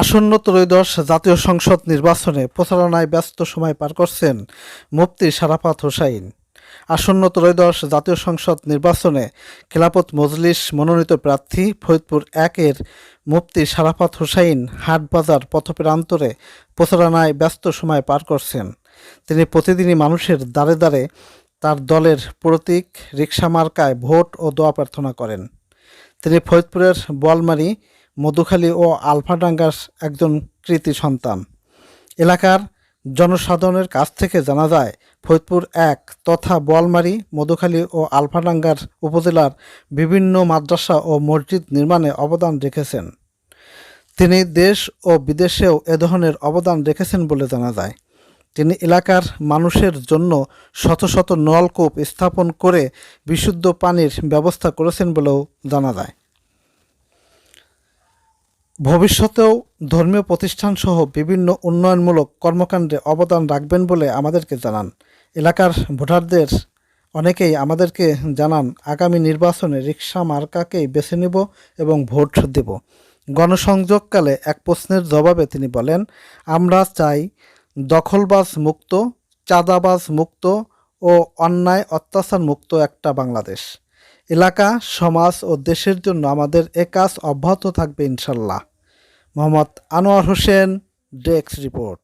আসন্ন ত্রয়োদশ জাতীয় সংসদ নির্বাচনে প্রচারণায় ব্যস্ত সময় পার করছেন মুফতি সারাফাত হোসাইন। আসন্ন ত্রয়োদশ জাতীয় সংসদ নির্বাচনে খেলাপত মজলিস মনোনীত প্রার্থী ফরিদপুর একের মুফতি সারাফাত হোসাইন হাটবাজার পথপ্রান্তরে প্রচারণায় ব্যস্ত সময় পার করছেন। তিনি প্রতিদিনই মানুষের দ্বারে দ্বারে তার দলের প্রতীক রিক্সা মার্কায় ভোট ও দোয়া প্রার্থনা করেন। তিনি ফরিদপুরের বোয়ালমারি মধুখালী ও আলফাডাঙ্গার একজন কৃতি সন্তান। এলাকার জনসাধারণের কাছ থেকে জানা যায়, ফরিদপুর এক তথা বোয়ালমারি, মধুখালী ও আলফাডাঙ্গার উপজেলার বিভিন্ন মাদ্রাসা ও মসজিদ নির্মাণে অবদান রেখেছেন। তিনি দেশ ও বিদেশেও এ ধরনের অবদান রেখেছেন বলে জানা যায়। তিনি এলাকার মানুষের জন্য শত শত নলকূপ স্থাপন করে বিশুদ্ধ পানির ব্যবস্থা করেছেন বলেও জানা যায়। ভবিষ্যতেও ধর্মীয় প্রতিষ্ঠানসহ বিভিন্ন উন্নয়নমূলক কর্মকাণ্ডে অবদান রাখবেন বলে আমাদেরকে জানান। এলাকার ভোটারদের অনেকেই আমাদেরকে জানান, আগামী নির্বাচনে রিক্সা মার্কাকেই বেছে নেব এবং ভোট দেব। গণসংযোগকালে এক প্রশ্নের জবাবে তিনি বলেন, আমরা চাই দখলবাজ মুক্ত, চাঁদাবাজ মুক্ত ও অন্যায়, অত্যাচার মুক্ত একটা বাংলাদেশ। এলাকা, সমাজ ও দেশের জন্য আমাদের এ কাজ অব্যাহত থাকবে ইনশাল্লাহ। Mohammad Anwar Hossain, desk report.